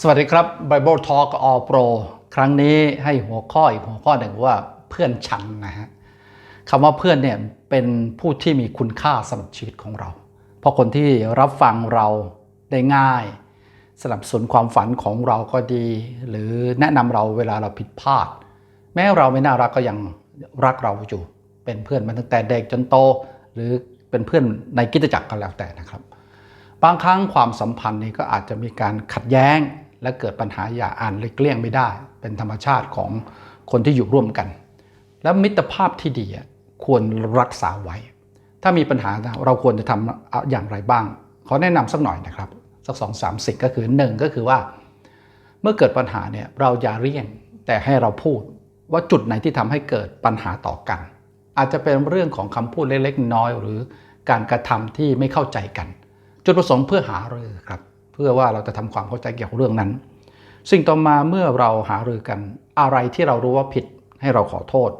สวัสดีครับ Bible Talk All Pro ครั้งนี้ให้หัวข้ออีกหัวข้อหนึ่งว่าเพื่อนฉันนะฮะคำว่าเพื่อนเนี่ยเป็นผู้ที่มีคุณค่าสำหรับชีวิตของเรา เพราะคนที่รับฟังเราได้ง่าย สนับสนุนความฝันของเราก็ดี หรือแนะนำเราเวลาเราผิดพลาด แม้เราไม่น่ารักก็ยังรักเราอยู่ เป็นเพื่อนมาตั้งแต่เด็กจนโต หรือเป็นเพื่อนในกิจจักรก็แล้วแต่นะครับ บางครั้งความสัมพันธ์นี้ก็อาจจะมีการขัดแย้ง และเกิดปัญหาอย่าอ่านเลี่ยงไม่ได้ เป็นธรรมชาติของคนที่อยู่ร่วมกัน แล้วมิตรภาพที่ดีควรรักษาไว้ ถ้ามีปัญหาเราควรจะทำอย่างไรบ้างขอแนะนำสักหน่อยนะครับ สักสองสามสิก็คือหนึ่งก็คือว่า เมื่อเกิดปัญหาเนี่ยเราอย่าเลี่ยงแต่ให้เราพูดว่าจุดไหนที่ทำให้เกิดปัญหาต่อกัน อาจจะเป็นเรื่องของคำพูดเล็กๆน้อยหรือการกระทำที่ไม่เข้าใจกัน จุดประสงค์เพื่อหารือครับ เพื่อว่าเราจะทำความเข้าใจเกี่ยวกับเรื่องนั้น สิ่งต่อมาเมื่อเราหารือกันอะไรที่เรารู้ว่าผิดให้เราขอโทษ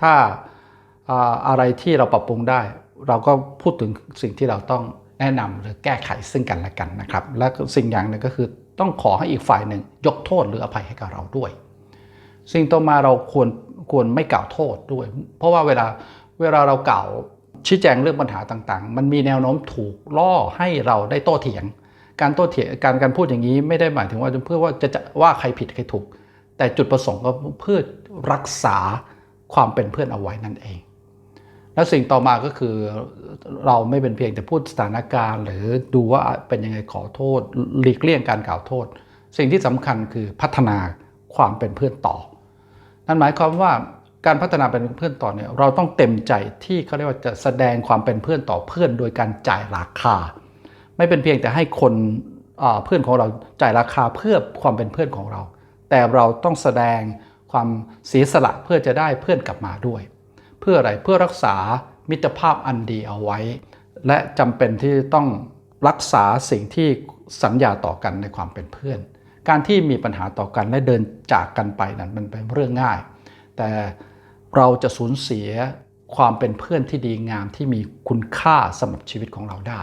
ถ้าอะไรที่เราปรับปรุงได้ เราก็พูดถึงสิ่งที่เราต้องแนะนำหรือแก้ไขซึ่งกันและกันนะครับ และสิ่งอย่างหนึ่งก็คือต้องขอให้อีกฝ่ายหนึ่งยกโทษหรืออภัยให้กับเราด้วย สิ่งต่อมาเราควรควรไม่กล่าวโทษด้วย เพราะว่าเวลาเวลาเรากล่าวชี้แจงเรื่องปัญหาต่างๆ มันมีแนวโน้มถูกล่อให้เราได้โต้เถียง การโต้เถียงการการพูดอย่างนี้ไม่ได้หมายถึงว่าเพื่อว่าจะจะว่าใครผิดใครถูก แต่จุดประสงค์ก็เพื่อรักษาความเป็นเพื่อนเอาไว้นั่นเอง แล้วสิ่งต่อมาก็คือเราไม่เป็นเพียงแต่พูดสถานการณ์ หรือดูว่าเป็นยังไงขอโทษหลีกเลี่ยงการกล่าวโทษ สิ่งที่สำคัญคือพัฒนาความเป็นเพื่อนต่อ นั่นหมายความว่าการพัฒนาเป็นเพื่อนต่อเนี่ยเราต้องเต็มใจที่เขาเรียกว่าจะแสดงความเป็นเพื่อนต่อเพื่อนโดยการจ่ายราคา ไม่เป็นเพียงแต่ให้คนเพื่อนของเราจ่ายราคาเพื่อความเป็นเพื่อนของเรา แต่เราต้องแสดงความเสียสละเพื่อจะได้เพื่อนกลับมาด้วย เพื่ออะไรเพื่อรักษามิตรภาพอันดีเอาไว้ และจำเป็นที่ต้องรักษาสิ่งที่สัญญาต่อกันในความเป็นเพื่อน การที่มีปัญหาต่อกันและเดินจากกันไปนั้นมันเป็นเรื่องง่าย แต่เราจะสูญเสียความเป็นเพื่อนที่ดีงามที่มีคุณค่าสำหรับชีวิตของเราได้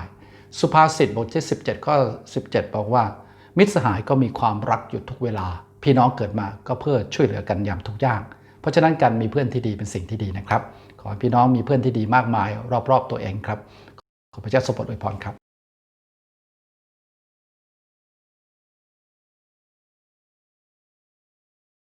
สุภาษิตบทที่ 17 ข้อ 17 บอกว่า มิตรสหายก็มีความรักอยู่ทุกเวลา พี่น้องเกิดมาก็เพื่อช่วยเหลือกันยามทุกอย่างเพราะฉะนั้นการมีเพื่อนที่ดีเป็นสิ่งที่ดีนะครับ ขอให้พี่น้องมีเพื่อนที่ดีมากมาย รอบๆตัวเองครับ ขอพระเจ้าสมบูรณ์อวยพรครับ